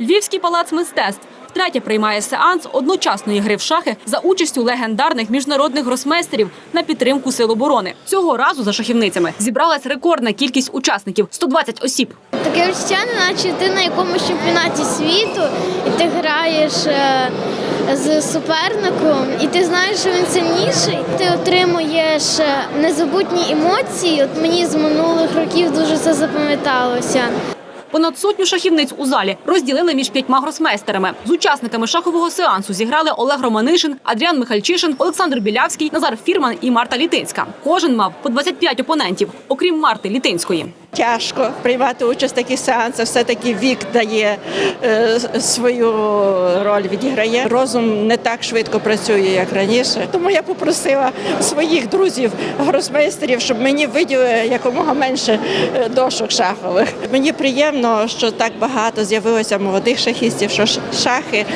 Львівський палац мистецтв втретє приймає сеанс одночасної гри в шахи за участю легендарних міжнародних гросмейстерів на підтримку сил оборони. Цього разу за шахівницями зібралась рекордна кількість учасників 120 осіб. Таке відчуття, наче ти на якомусь чемпіонаті світу, і ти граєш е, з суперником, і ти знаєш, що він сильніший. Ти отримуєш е, незабутні емоції. От мені з минулих років дуже це запам'яталося. Понад сотню шахівниць у залі розділили між п'ятьма гросмейстерами. З учасниками шахового сеансу зіграли Олег Романишин, Адріан Михальчишин, Олександр Білявський, Назар Фірман і Марта Літинська. Кожен мав по 25 опонентів, окрім Марти Літинської. Тяжко приймати участь в таких сеансах. Все таки вік дає е, свою роль, відіграє. Розум не так швидко працює, як раніше. Тому я попросила своїх друзів, гросмейстерів, щоб мені виділили якомога менше е, дошок шахових. Мені приємно, що так багато з'явилося молодих шахістів, що шахи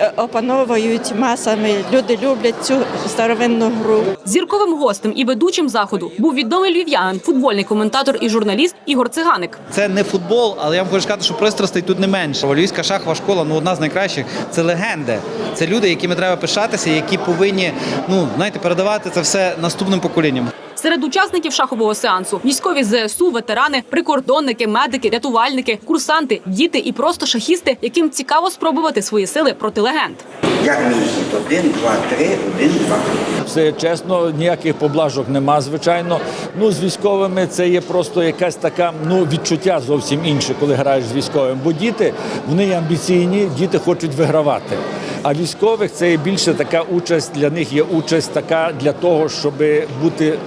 е, опановують масами. Люди люблять цю старовинну гру. Зірковим гостем і ведучим заходу був відомий львів'янин, футбольний коментатор і журналіст Ігор Циганик. Це не футбол, але я вам хочу сказати, що пристрастей тут не менше. Львівська шахова школа ну одна з найкращих. Це легенди. Це люди, якими треба пишатися, які повинні ну знаєте, передавати це все наступним поколінням. Серед учасників шахового сеансу військові ЗСУ, ветерани, прикордонники, медики, рятувальники, курсанти, діти і просто шахісти, яким цікаво спробувати свої сили проти легенд. Як мені тут? Один, два, три, один, два. Все чесно, ніяких поблажок нема, звичайно. Ну, з військовими це є просто якась така ну, відчуття зовсім інше, коли граєш з військовим. Бо діти вони амбіційні, діти хочуть вигравати. А військових це є більше така участь для них є участь така для того, щоб бути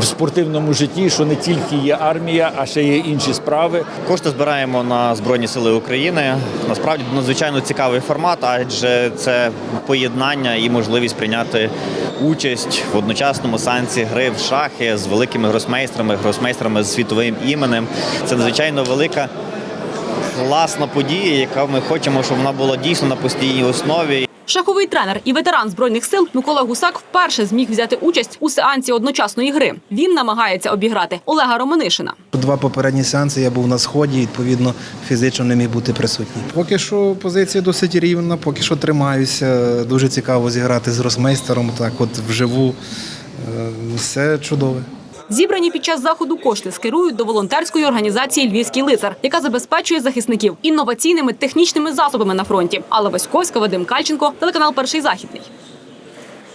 в спортивному житті, що не тільки є армія, а ще є інші справи. Кошти збираємо на Збройні Сили України. Насправді надзвичайно цікавий формат, адже це поєднання і можливість прийняти участь в одночасному сеансі гри в шахи з великими гросмейстрами, гросмейстрами з світовим іменем. Це надзвичайно велика. Класна подія, яка ми хочемо, щоб вона була дійсно на постійній основі. Шаховий тренер і ветеран збройних сил Микола Гусак вперше зміг взяти участь у сеансі одночасної гри. Він намагається обіграти Олега Романишина. Два попередні сеанси я був на сході, відповідно, фізично не міг бути присутній. Поки що позиція досить рівна, поки що тримаюся. Дуже цікаво зіграти з росмейстером, так от вживу. Е, Все чудове. Зібрані під час заходу кошти скерують до волонтерської організації Львівський лицар, яка забезпечує захисників інноваційними технічними засобами на фронті. Алла Васьковська, Вадим Кальченко, телеканал Перший західний.